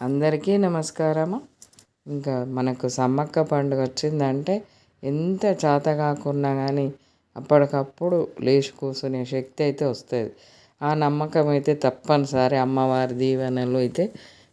అందరికీ నమస్కారము. ఇంకా మనకు సమ్మక్క పండుగ వచ్చిందంటే ఎంత చేత కాకున్నా కానీ అప్పటికప్పుడు లేచి కూర్చునే శక్తి అయితే వస్తుంది. ఆ నమ్మకం అయితే తప్పనిసరి అమ్మవారి దీవెనలు అయితే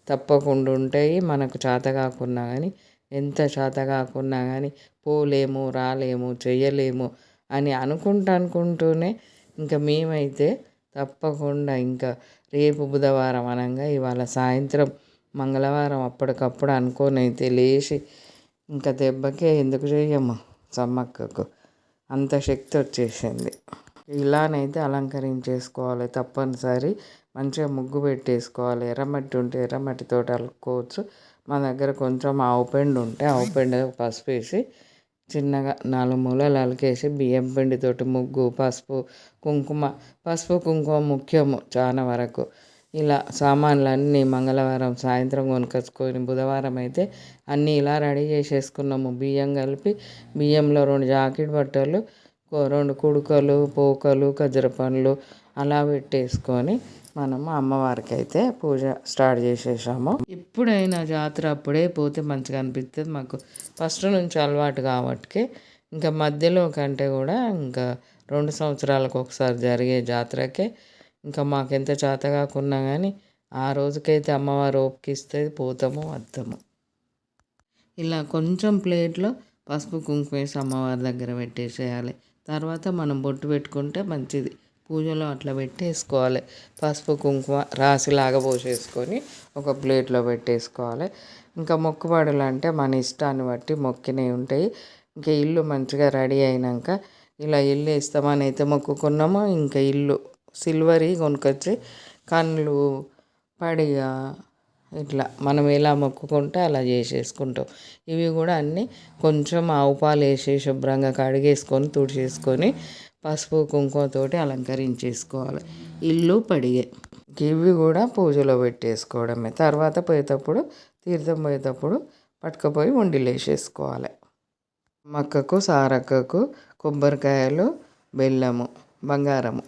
తప్పకుండా ఉంటాయి. మనకు చేత కాకున్నా కానీ ఎంత చేత కాకున్నా కానీ పోలేము రాలేము చేయలేము అని అనుకుంటూ అనుకుంటూనే ఇంకా మేమైతే తప్పకుండా ఇంకా రేపు బుధవారం అనగా ఇవాళ సాయంత్రం మంగళవారం అప్పటికప్పుడు అనుకోని అయితే లేచి ఇంకా దెబ్బకే ఎందుకు చేయము సమ్మక్కకు? అంత శక్తి వచ్చేసింది. ఇలానైతే అలంకరించేసుకోవాలి తప్పనిసరి. మంచిగా ముగ్గు పెట్టేసుకోవాలి. ఎర్రమట్టి ఉంటే ఎర్రమట్టితో అలుక్కోవచ్చు మా దగ్గర కొంచెం ఆవు పిండి ఉంటే ఆవు పిండి పసుపు వేసి చిన్నగా నాలుగు మూలలు అలికేసి బియ్యం పిండితోటి ముగ్గు పసుపు కుంకుమ పసుపు కుంకుమ ముఖ్యము చాలా వరకు. ఇలా సామాన్లు అన్నీ మంగళవారం సాయంత్రం కొనుకొచ్చుకొని బుధవారం అయితే అన్నీ ఇలా రెడీ చేసేసుకున్నాము. బియ్యం కలిపి బియ్యంలో రెండు జాకెట్ బట్టలు రెండు కుడుకలు పోకలు ఖజ్జర పండ్లు అలా పెట్టేసుకొని మనము అమ్మవారికి అయితే పూజ స్టార్ట్ చేసేసాము. ఇప్పుడైనా జాతర అప్పుడే పోతే మంచిగా అనిపిస్తుంది మాకు. ఫస్ట్ నుంచి అలవాటు కాబట్టి ఇంకా మధ్యలో కంటే కూడా ఇంకా రెండు సంవత్సరాలకు ఒకసారి జరిగే జాతరకే ఇంకా మాకు ఎంత చేత కాకున్నా కానీ ఆ రోజుకైతే అమ్మవారు ఓపికిస్తుంది పోతాము వద్దాము ఇలా కొంచెం ప్లేట్లో పసుపు కుంకుమ వేసి అమ్మవారి దగ్గర పెట్టేసేయాలి. తర్వాత మనం బొట్టు పెట్టుకుంటే మంచిది. పూజలో అట్లా పెట్టేసుకోవాలి. పసుపు కుంకుమ రాసిలాగా పోసేసుకొని ఒక ప్లేట్లో పెట్టేసుకోవాలి. ఇంకా మొక్కుబడులు అంటే మన ఇష్టాన్ని బట్టి మొక్కినవి ఉంటాయి. ఇంకా ఇల్లు మంచిగా రెడీ అయినాక ఇలా ఇల్లు వేస్తామని అయితే మొక్కుకున్నామో ఇంకా ఇల్లు సిల్వరీ కొనుక్కొచ్చి కళ్ళు పడిగా ఇట్లా మనం ఎలా మొక్కుకుంటే అలా చేసేసుకుంటాం. ఇవి కూడా అన్నీ కొంచెం ఆవు పాలు వేసి శుభ్రంగా కడిగేసుకొని తుడిచేసుకొని పసుపు కుంకుమతోటి అలంకరించేసుకోవాలి. ఇల్లు పడిగే. ఇవి కూడా పూజలో పెట్టేసుకోవడమే. తర్వాత పోయేటప్పుడు తీర్థం పోయేటప్పుడు పట్టుకపోయి వండిలు వేసేసుకోవాలి. మక్కకు సారక్కకు కొబ్బరికాయలు బెల్లము బంగారము.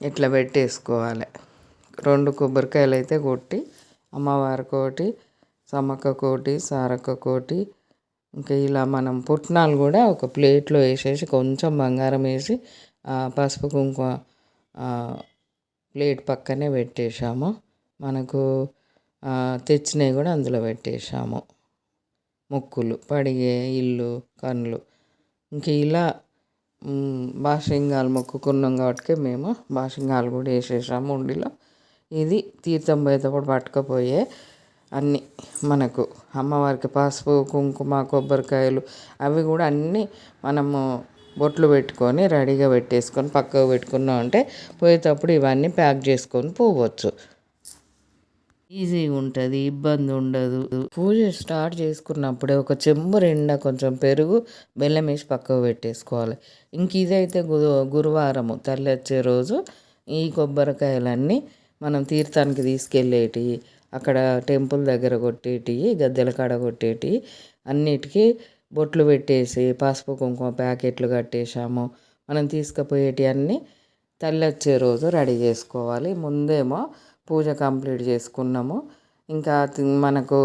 ఇట్లా పెట్టేసుకోవాలి. రెండు కొబ్బరికాయలు అయితే కొట్టి అమ్మవారికి ఒకటి సమ్మక్క ఒకటి సారక్క కోటి ఇంకా ఇలా మనం పుట్నాలు కూడా ఒక ప్లేట్లో వేసేసి కొంచెం బంగారం వేసి పసుపు కుంకుమ ప్లేట్ పక్కనే పెట్టేశాము. మనకు తెచ్చినవి కూడా అందులో పెట్టేశాము. ముక్కులు పడిగే ఇల్లు కళ్ళు ఇంక ఇలా బాషింగాలు మొక్కుకున్నాం కాబట్టి మేము బాషింగాలు కూడా వేసేసాము ఉండిలో. ఇది తీర్థం పోయేటప్పుడు పట్టుకపోయే అన్నీ మనకు అమ్మవారికి పసుపు కుంకుమ కొబ్బరికాయలు అవి కూడా అన్నీ మనము బొట్లు పెట్టుకొని రెడీగా పెట్టేసుకొని పక్కకు పెట్టుకున్నాం అంటే పోయేటప్పుడు ఇవన్నీ ప్యాక్ చేసుకొని పోవచ్చు. ఈజీగా ఉంటుంది ఇబ్బంది ఉండదు. పూజ స్టార్ట్ చేసుకున్నప్పుడే ఒక చెంబు నిండా కొంచెం పెరుగు బెల్లం వేసి పక్కకు పెట్టేసుకోవాలి. ఇంక ఇదైతే గు గురువారము తల్లి వచ్చే రోజు ఈ కొబ్బరికాయలన్నీ మనం తీర్థానికి తీసుకెళ్ళేటి అక్కడ టెంపుల్ దగ్గర కొట్టేటి గద్దెల కాడ కొట్టేటి అన్నిటికీ బొట్లు పెట్టేసి పసుపు కుంకుమ ప్యాకెట్లు కట్టేసాము మనం తీసుకుపోయేటి అన్నీ తల్లి వచ్చే రోజు రెడీ చేసుకోవాలి. ముందేమో పూజ కంప్లీట్ చేసుకున్నాము. ఇంకా మనకు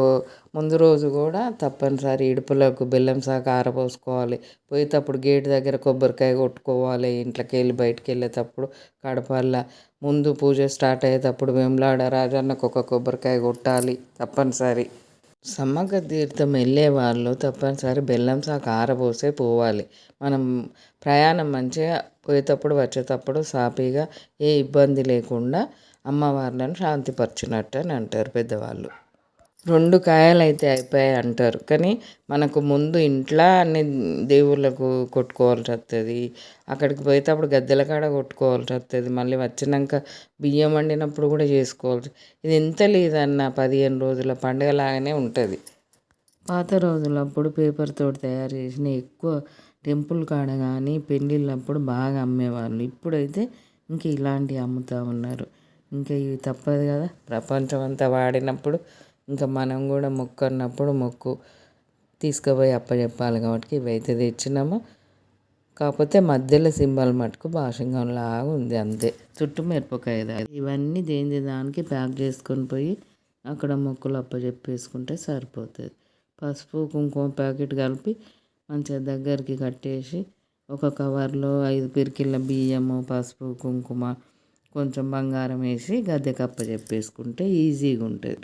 ముందు రోజు కూడా తప్పనిసరి ఇడుపులకు బెల్లం శాఖ ఆరబోసుకోవాలి. పోయేటప్పుడు గేట్ దగ్గర కొబ్బరికాయ కొట్టుకోవాలి. ఇంట్లోకి వెళ్ళి బయటికి వెళ్ళేటప్పుడు కడపల్ల ముందు పూజ స్టార్ట్ అయ్యేటప్పుడు వేములాడ రాజన్నకు ఒక కొబ్బరికాయ కొట్టాలి తప్పనిసరి. సమ్మక్క తీర్థం వెళ్ళే వాళ్ళు తప్పనిసరి బెల్లం శాఖ ఆరబోసే పోవాలి. మనం ప్రయాణం మంచిగా పోయేటప్పుడు వచ్చేటప్పుడు సాఫీగా ఏ ఇబ్బంది లేకుండా అమ్మవార్లను శాంతిపరిచినట్టు అని అంటారు పెద్దవాళ్ళు. రెండు కాయలు అయితే అయిపోయాయి అంటారు. కానీ మనకు ముందు ఇంట్లో అన్ని దేవుళ్ళకు కొట్టుకోవాల్సి వస్తుంది అక్కడికి పోయితే అప్పుడు గద్దెల కాడ కొట్టుకోవాల్సి వస్తుంది మళ్ళీ వచ్చినాక బియ్యం వండినప్పుడు కూడా చేసుకోవాలి ఇది ఎంత లేదన్న పదిహేను రోజుల పండుగలాగానే ఉంటుంది. పాత రోజులప్పుడు పేపర్ తోటి తయారు చేసిన ఎక్కువ టెంపుల్ కాడ కానీ పెళ్ళిళ్ళప్పుడు బాగా అమ్మేవాళ్ళు. ఇప్పుడైతే ఇంక ఇలాంటివి అమ్ముతూ ఉన్నారు. ఇంకా ఇవి తప్పదు కదా. ప్రపంచం అంతా వాడినప్పుడు ఇంకా మనం కూడా మొక్కు అన్నప్పుడు మొక్కు తీసుకుపోయి అప్పచెప్పాలి కాబట్టి ఇవైతే తెచ్చినాము. కాకపోతే మధ్యలో సింబల్ మటుకు లాగా ఉంది అంతే. చుట్టూ మిరపకాయ ఇవన్నీ దేని దానికి ప్యాక్ చేసుకొని పోయి అక్కడ మొక్కులు అప్పచెప్పేసుకుంటే సరిపోతుంది. పసుపు కుంకుమ ప్యాకెట్ కలిపి మంచిగా దగ్గరికి కట్టేసి ఒక కవర్లో ఐదు పిరికిళ్ళ బియ్యము పసుపు కుంకుమ కొంచెం బంగారం వేసి గద్దె కప్ప చెప్పేసుకుంటే ఈజీగా ఉంటుంది.